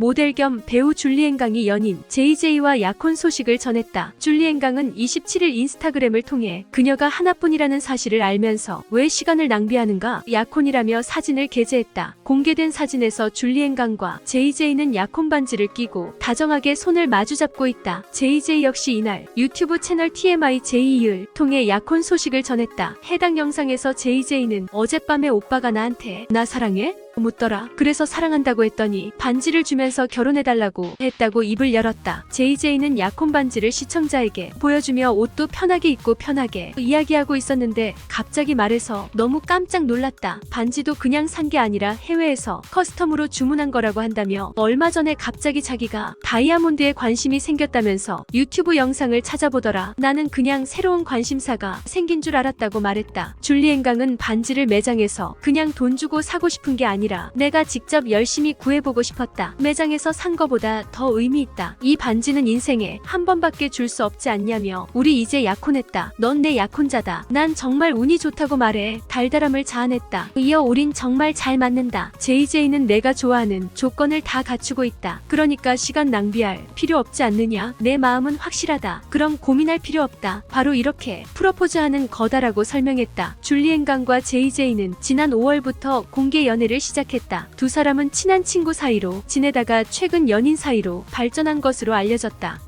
모델 겸 배우 줄리엔강이 연인 JJ와 약혼 소식을 전했다. 줄리엔강은 27일 인스타그램을 통해 그녀가 하나뿐이라는 사실을 알면서 왜 시간을 낭비하는가 약혼이라며 사진을 게재했다. 공개된 사진에서 줄리엔강과 JJ는 약혼 반지를 끼고 다정하게 손을 마주잡고 있다. JJ 역시 이날 유튜브 채널 TMI J을 통해 약혼 소식을 전했다. 해당 영상에서 JJ는 어젯밤에 오빠가 나한테 나 사랑해? 묻더라. 그래서 사랑한다고 했더니 반지를 주면서 결혼해달라고 했다고 입을 열었다. JJ는 약혼 반지를 시청자에게 보여주며 옷도 편하게 입고 편하게 이야기하고 있었는데 갑자기 말해서 너무 깜짝 놀랐다. 반지도 그냥 산 게 아니라 해외에서 커스텀으로 주문한 거라고 한다며 얼마 전에 갑자기 자기가 다이아몬드에 관심이 생겼다면서 유튜브 영상을 찾아보더라. 나는 그냥 새로운 관심사가 생긴 줄 알았다고 말했다. 줄리엔강은 반지를 매장에서 그냥 돈 주고 사고 싶은 게 아니라 내가 직접 열심히 구해보고 싶었다. 매장에서 산 거보다 더 의미 있다. 이 반지는 인생에 한 번밖에 줄 수 없지 않냐며 우리 이제 약혼했다. 넌 내 약혼자다. 난 정말 운이 좋다고 말해 달달함을 자아냈다. 이어 우린 정말 잘 맞는다. JJ는 내가 좋아하는 조건을 다 갖추고 있다. 그러니까 시간 낭비할 필요 없지 않느냐? 내 마음은 확실하다. 그럼 고민할 필요 없다. 바로 이렇게 프로포즈하는 거다라고 설명했다. 줄리엔강과 JJ는 지난 5월부터 공개 연애를 시작했다. 두 사람은 친한 친구 사이로 지내다가 최근 연인 사이로 발전한 것으로 알려졌다.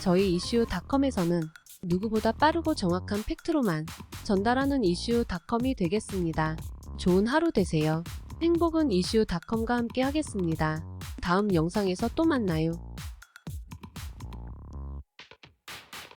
저희 이슈닷컴에서는 누구보다 빠르고 정확한 팩트로만 전달하는 이슈닷컴이 되겠습니다. 좋은 하루 되세요. 행복은 이슈닷컴과 함께 하겠습니다. 다음 영상에서 또 만나요.